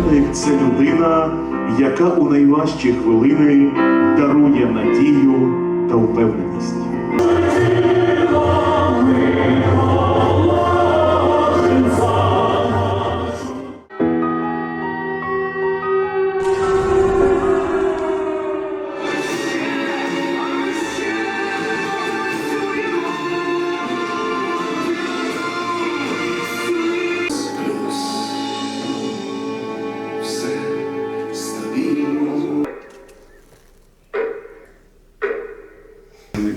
Полковник це людина, яка у найважчі хвилини дарує надію та впевненість.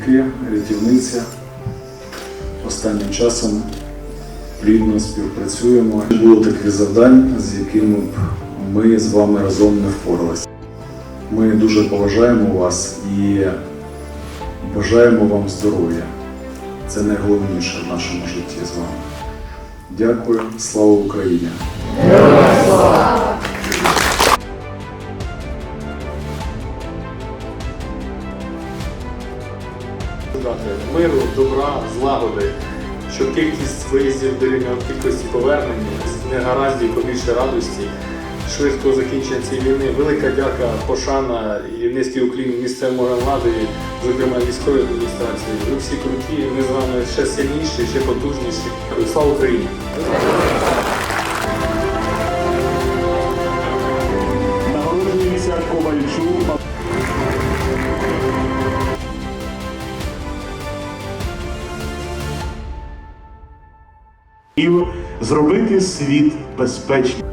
Працівники, рятівниця останнім часом плідно співпрацюємо. Було таких завдань, з якими ми з вами разом не впоралися. Ми дуже поважаємо вас і бажаємо вам здоров'я. Це найголовніше в нашому житті з вами. Дякую, слава Україні! Дати миру, добра, злагоди, щоб кількість виїздів дорівнювала кількості повернень, негараздів, побільше радості, швидкого закінчення цієї війни. Велика дяка, пошана і низький уклін місцевому влади, зокрема військової адміністрації. Ви всі круті, ми з вами ще сильніші, ще потужніші. Слава Україні! Зробити світ безпечним.